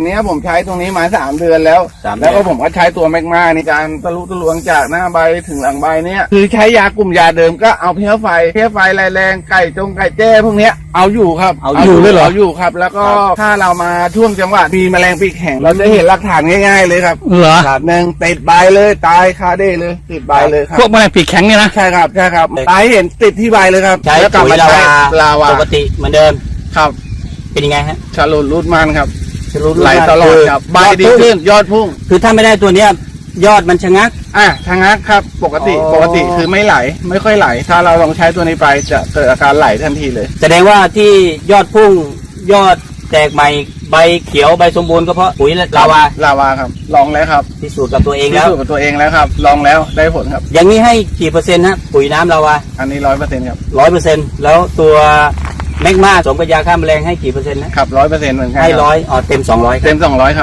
เนี้ยผมใช้ตรงนี้มาสามเดือนแล้ว สามเดือน แล้วก็ผมก็ใช้ตัวแมกมาในการทะลุทะลวงจากหน้าใบถึงหลังใบเนี้ยคือใช้ยากลุ่มยาเดิมก็เอาเพี้ยไฟเพี้ยไฟแรงๆไก่จงไก่แจ้พวกเนี้ยเอาอยู่ครับเอาอยู่เลยเหรอ เอาอยู่ครับ แล้วก็ถ้าเรามาช่วงจังหวะมีแมลงปีกแข็งเราจะเห็นหลักฐานง่ายๆเลยครับเหรอครับหนึ่งติดใบเลยตายคาเด้เลย ติดใบเลยครับ พวกแมลงปีกแข็งเนี่ยนะใช่ครับใช่ครับตายเห็นติดที่ใบเลยครับใช้แล้วกลับปุ๋ยมาลาใช้วาลาวาปกติเหมือนเดิม ครับ เป็นยังไงฮะ ชาลุนรูดมันครับ จะรู้ไหลตลอดคือครับใบยอดีพุ่งขึ้นยอดพุ่ง คือถ้าไม่ได้ตัวเนี้ยยอดมันชะงัก อะทางนักครับ ปกติอ๋อปกติคือไม่ไหล ไม่ค่อยไหล ถ้าเราลองใช้ตัวนี้ไปจะเกิดอาการไหลทันทีเลย แสดงว่าที่ยอดพุ่งยอดแตกใหม่ใบเขียวใบสมบูรณ์ก็เพราะปุ๋ยลาวาลาวาครับ ลองแล้วครับพิสูจน์กับตัวเองพิแล้วสูจน์กับตัวเองแล้วครับ ลองแล้วได้ผลครับ อย่างนี้ให้กี่เปอร์เซ็นต์ฮะปุ๋ยน้ำลาวาอันนี้ร้อยเปอร์เซ็นต์ครับร้อยเปอร์เซ็นต์แล้วตัว แมกมาสมกับยาฆ่าแมลงให้กี่เปอร์เซ็นต์นะครับร้อยเปอร์เซ็นต์เหมือนกันให้คบร้อยอ๋อเต็มสองร้อย เต็มสองร้อยครับ